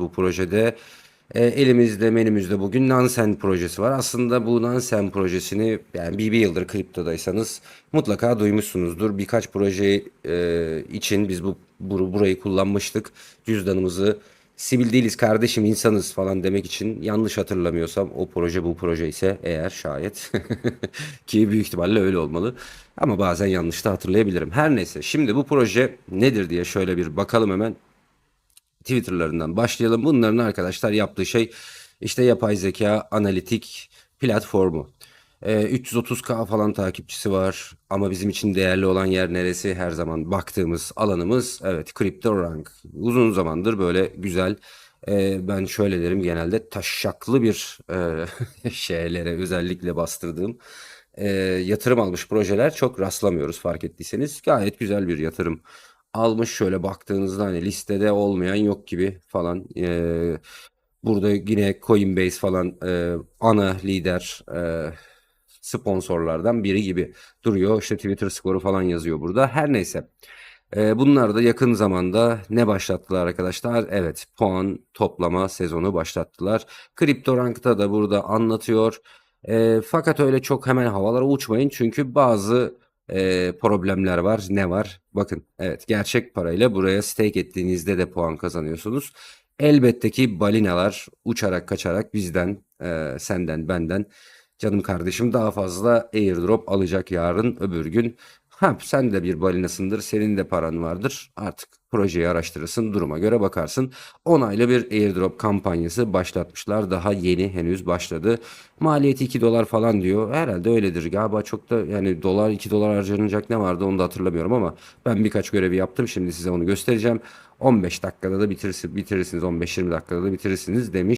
bu projede. E, elimizde menümüzde bugün Nansen projesi var. Aslında bu Nansen projesini yani bir, bir yıldır kriptodaysanız mutlaka duymuşsunuzdur. Birkaç proje e, için biz bu, bu burayı kullanmıştık. Cüzdanımızı sivil değiliz kardeşim insanız falan demek için yanlış hatırlamıyorsam o proje bu proje ise eğer şayet ki büyük ihtimalle öyle olmalı. Ama bazen yanlış da hatırlayabilirim. Her neyse şimdi bu proje nedir diye şöyle bir bakalım hemen. Twitter'larından başlayalım. Bunların arkadaşlar yaptığı şey işte yapay zeka analitik platformu. Ee, 330k falan takipçisi var ama bizim için değerli olan yer neresi? Her zaman baktığımız alanımız evet CryptoRank. Uzun zamandır böyle güzel e, ben şöyle derim genelde taşaklı bir e, şeylere özellikle bastırdığım e, yatırım almış projeler çok rastlamıyoruz fark ettiyseniz. Gayet güzel bir yatırım almış şöyle baktığınızda hani listede olmayan yok gibi falan. E, burada yine Coinbase falan e, ana lider e, sponsorlardan biri gibi duruyor. İşte Twitter skoru falan yazıyor burada. Her neyse. Ee, bunlar da yakın zamanda ne başlattılar arkadaşlar? Evet, puan toplama sezonu başlattılar. CryptoRank'ta da burada anlatıyor. Ee, fakat öyle çok hemen havalara uçmayın çünkü bazı e, problemler var. Ne var? Bakın, evet gerçek parayla buraya stake ettiğinizde de puan kazanıyorsunuz. Elbette ki balinalar uçarak kaçarak bizden, e, senden, benden Canım kardeşim daha fazla airdrop alacak yarın öbür gün. Ha sen de bir balinasındır, senin de paran vardır. Artık projeyi araştırırsın, duruma göre bakarsın. Onaylı bir airdrop kampanyası başlatmışlar. Daha yeni henüz başladı. Maliyeti 2 dolar falan diyor. Herhalde öyledir. Galiba çok da yani dolar 2 dolar harcanacak ne vardı onu da hatırlamıyorum ama ben birkaç görevi yaptım. Şimdi size onu göstereceğim. 15 dakikada da bitirirsiniz, bitirirsiniz 15-20 dakikada da bitirirsiniz demiş.